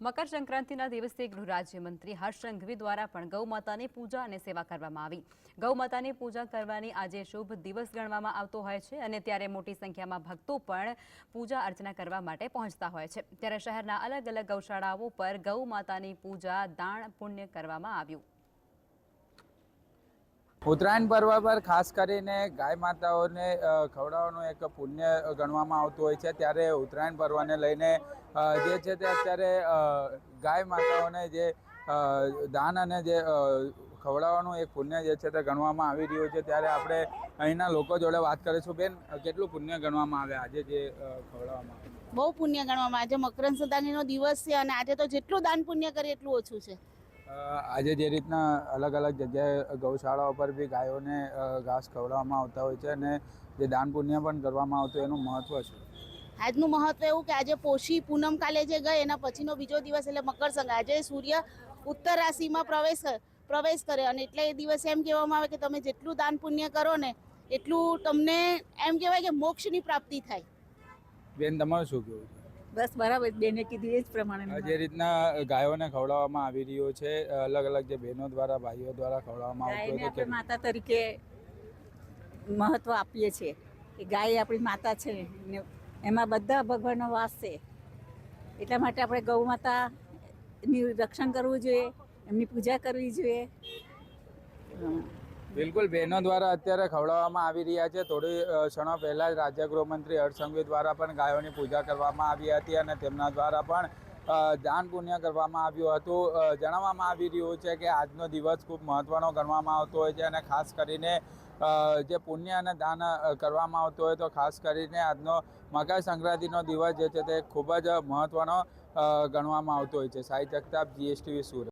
મકર સંક્રાંતિના દિવસે ગૃહ રાજ્યમંત્રી હર્ષ સંઘવી દ્વારા પણ ગૌમાતાની પૂજા અને સેવા કરવામાં આવી. ગૌમાતાની પૂજા કરવાની આજે શુભ દિવસ ગણવામાં આવતો હોય છે અને ત્યારે મોટી સંખ્યામાં ભક્તો પણ પૂજા અર્ચના કરવા માટે પહોંચતા હોય છે. ત્યારે શહેરના અલગ અલગ ગૌશાળાઓ પર ગૌ માતાની પૂજા દાણ પુણ્ય કરવામાં આવ્યું. ઉત્તરાયણ પર્વ પર ખાસ કરીને ગાય માતાઓને ખવડાવવાનું એક પુણ્ય ગણવામાં આવતું હોય છે. ત્યારે ઉત્તરાયણ પર્વને લઈને જે છે તે અત્યારે ગાય માતાઓને જે દાન અને જે ખવડાવવાનું એક પુણ્ય જે છે તે ગણવામાં આવી રહ્યું છે. ત્યારે આપણે અહીંના લોકો જોડે વાત કરીશું. બેન, કેટલું પુણ્ય ગણવામાં આવે આજે જે ખવડાવવામાં બહુ પુણ્ય ગણવામાં આજે મકરંદ સંક્રાંતિનો દિવસ છે અને આજે તો જેટલું દાન પુણ્ય કરે એટલું ઓછું છે. આજે જે રીતના અલગ અલગ જગ્યાએ ગૌશાળાઓ પર બી ગાયોને ઘાસ ખવડાવવામાં આવતા હોય છે અને જે દાન પુણ્ય પણ કરવામાં આવતું એનું મહત્વ છે. આજનું મહત્વ એવું કે આજે પોષી પૂનમ કાલે જે ગઈ એના પછીનો બીજો દિવસ એટલે મકર સંક્રાંતિ. આજે સૂર્ય ઉત્તર રાશિમાં પ્રવેશ પ્રવેશ કરે અને એટલે એ દિવસે એમ કહેવામાં આવે કે તમે જેટલું દાન પુણ્ય કરો ને એટલું તમને એમ કહેવાય કે મોક્ષની પ્રાપ્તિ થાય. બેન તમારું શું કહેવું છે? બસ બરાબર બેને કીધું એ જ પ્રમાણે જે રીતના ગાયોને ખવડાવવામાં આવી રહ્યો છે અલગ અલગ જે બહેનો દ્વારા ભાઈઓ દ્વારા ખવડાવવામાં આવતો આપણે માતા તરીકે મહત્વ આપીએ છીએ કે ગાય આપણી માતા છે ને એમાં બધા ભગવાનનો વાસ છે. એટલા માટે આપણે ગૌ માતાની રક્ષણ કરવું જોઈએ એમની પૂજા કરવી જોઈએ. બિલકુલ, બહેનો દ્વારા અત્યારે ખવડાવવામાં આવી રહ્યા છે. થોડી ક્ષણો પહેલાં જ રાજ્ય ગૃહમંત્રી હર્ષસંઘવી દ્વારા પણ ગાયોની પૂજા કરવામાં આવી હતી અને તેમના દ્વારા પણ દાન પુણ્ય કરવામાં આવ્યું હતું. જણાવવામાં આવી રહ્યું છે કે આજનો દિવસ ખૂબ મહત્ત્વનો ગણવામાં આવતો હોય છે અને ખાસ કરીને જે પુણ્ય અને દાન કરવામાં આવતું હોય તો ખાસ કરીને આજનો મકર સંક્રાંતિનો દિવસ જે છે તે ખૂબ જ મહત્ત્વનો ગણવામાં આવતો હોય છે. સાઈ જગતાપ, જીએસટીવી સુરત.